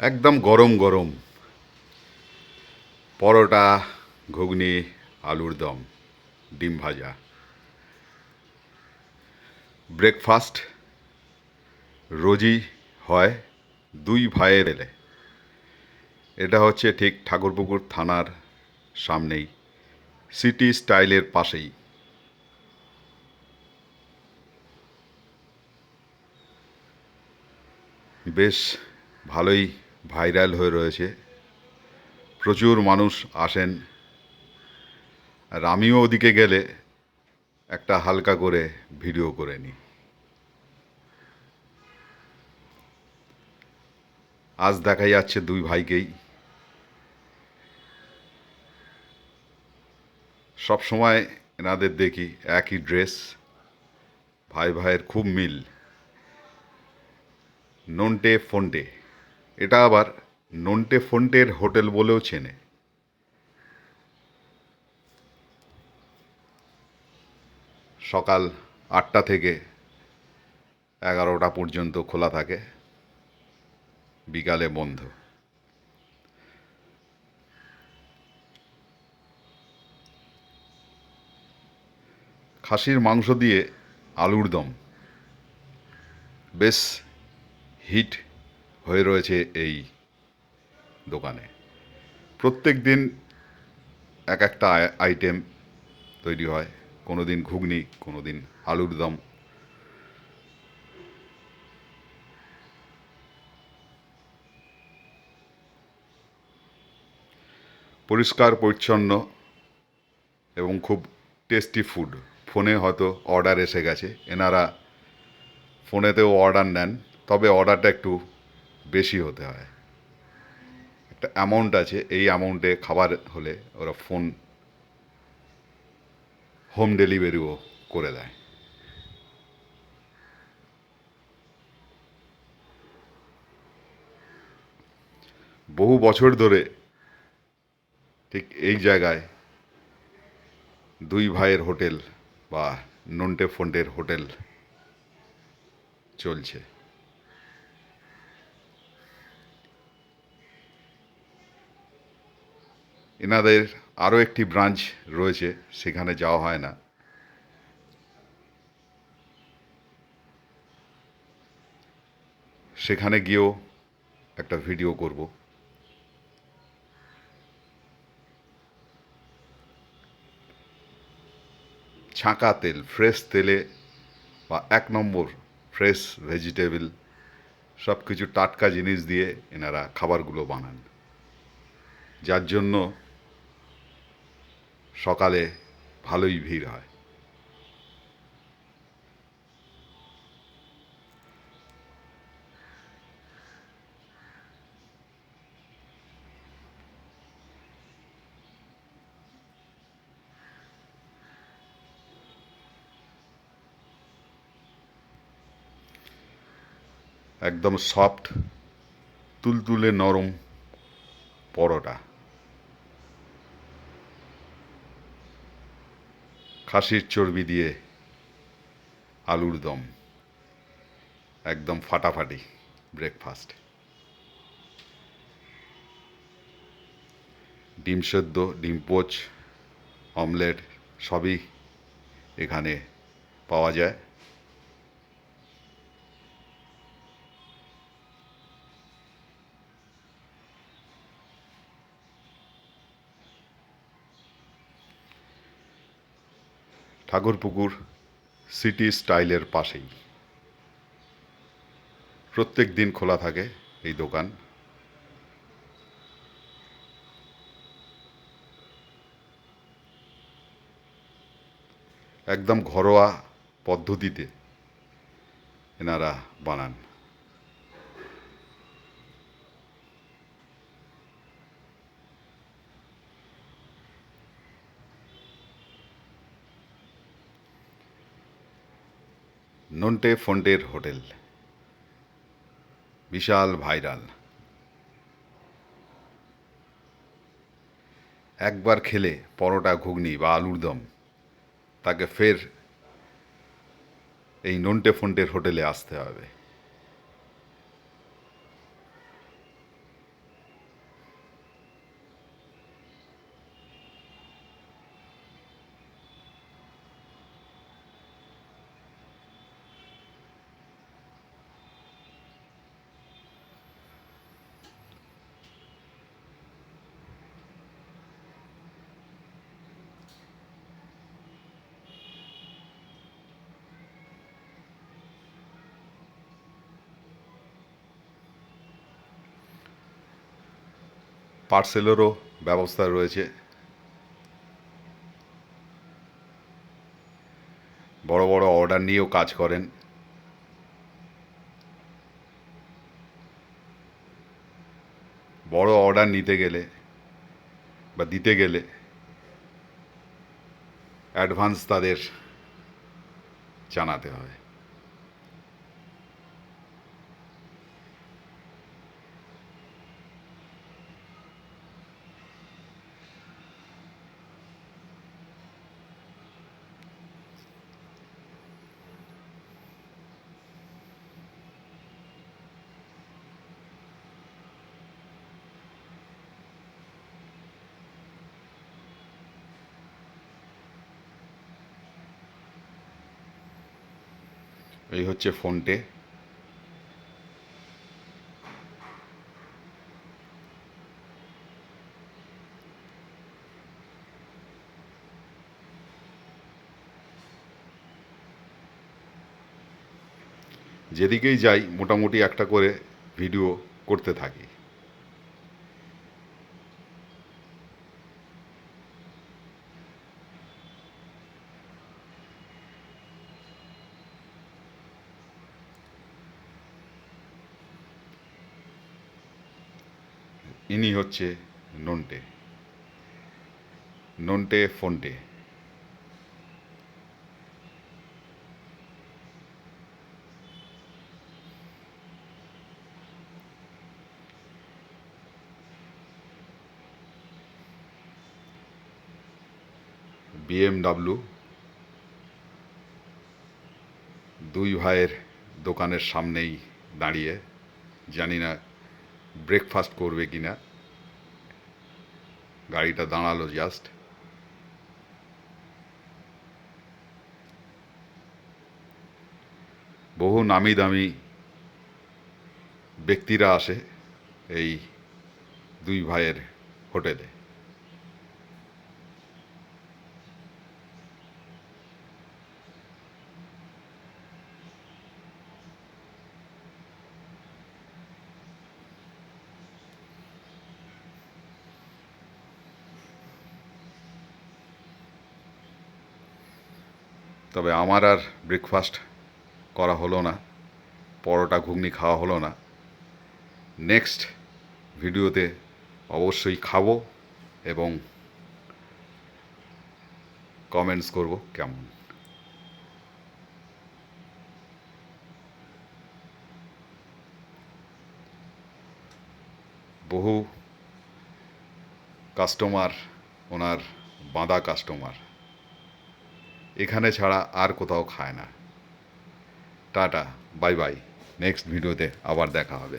একদম গরম গরম। পরোটা, ঘুগনি, আলুর দম, ডিম ভাজা। ব্রেকফাস্ট রোজই হয় দুই ভাইয়ের এলে। এটা হচ্ছে ঠিক ঠাকুরপুকুর থানার সামনেই, সিটি স্টাইলের পাশেই। বেশ, ভালোই ভাইরাল হয়ে রয়েছে। প্রচুর মানুষ আসেন। আর আমিও ওদিকে গেলে একটা হালকা করে ভিডিও করে নিই। আজ দেখা যাচ্ছে দুই ভাইকেই। সব সময় এনাদের দেখি একই ড্রেস, ভাই ভাইয়ের খুব মিল। নন্টে, ফন্টে। এটা আবার নন্টে ফন্টের হোটেল বলেও চেনে। সকাল আটটা থেকে এগারোটা পর্যন্ত খোলা থাকে। বিকালে বন্ধ। খাসির মাংস দিয়ে আলুর দম। বেশ হিট। হয়ে রয়েছে এই দোকানে। প্রত্যেক দিন এক একটা আই- আইটেম তৈরি হয়। কোনো দিন ঘুগনি কোনো দিন আলুর দম। পরিষ্কার, পরিচ্ছন্ন এবং খুব টেস্টি ফুড ফোনে হয়তো অর্ডার এসে গেছে। এনারা ফোনেতেও অর্ডার নেন। তবে অর্ডারটা একটু বেশি হতে হয়। একটা অ্যামাউন্ট আছে, এই অ্যামাউন্টে খাবার হলে ওরা ফোন হোম ডেলিভারিও করে দেয়। বহু বছর ধরে ঠিক এই জায়গায় দুই ভাইয়ের হোটেল বা নন্টে ফন্টের হোটেল চলছে। এনাদের আরও একটি ব্রাঞ্চ রয়েছে, সেখানে যাওয়া হয় না। সেখানে গিয়েও একটা ভিডিও করব। ছাঁকা তেল, ফ্রেশ তেলে বা এক নম্বর ফ্রেশ ভেজিটেবল সব কিছু টাটকা জিনিস দিয়ে এনারা খাবারগুলো বানান। যার জন্য সকালে ভালোই ভিড় হয়। একদম সফট তুলতুলে নরম পরোটা। খাসির চর্বি দিয়ে আলুর দম। একদম ফাটাফাটি ব্রেকফাস্ট ডিম সেদ্ধ, ডিম পোচ অমলেট সবই এখানে পাওয়া যায়। ঠাকুরপুকুর সিটি স্টাইলের পাশেই। প্রত্যেক দিন খোলা থাকে এই দোকান। একদম ঘরোয়া পদ্ধতিতে এনারা বানান। নন্টে ফন্টের হোটেল। বিশাল ভাইরাল। একবার খেলে পরোটা ঘুগনি বা আলুর দম, তাকে ফের এই নন্টে ফন্টের হোটেলে আসতে হবে। পার্সেলেরও ব্যবস্থা রয়েছে। বড় বড় অর্ডার নিয়েও কাজ করেন। বড় অর্ডার নিতে গেলে বা দিতে গেলে অ্যাডভান্স তাদের জানাতে হয়। এই হচ্ছে ফোনটে। যেদিকেই যাই মোটামুটি একটা করে ভিডিও করতে থাকি। ইনি হচ্ছে নন্টে। নন্টে ফোনটে। বিএমডাব্লু দুই ভাইয়ের দোকানের সামনেই দাঁড়িয়ে জানি না ব্রেকফাস্ট করবে কি না গাড়িটা দাঁড়াল জাস্ট বহু নামি দামি ব্যক্তিরা আসে এই দুই ভাইয়ের হোটেলে। তবে আমার আর ব্রেকফাস্ট করা হলো না, পরোটা, ঘুগনি খাওয়া হলো না। নেক্সট ভিডিওতে অবশ্যই খাব এবং কমেন্টস করব কেমন। বহু কাস্টমার ওনার বাঁধা কাস্টমার এখানে ছাড়া আর কোথাও খায় না। Tata bye bye. নেক্সট ভিডিওতে আবার দেখা হবে।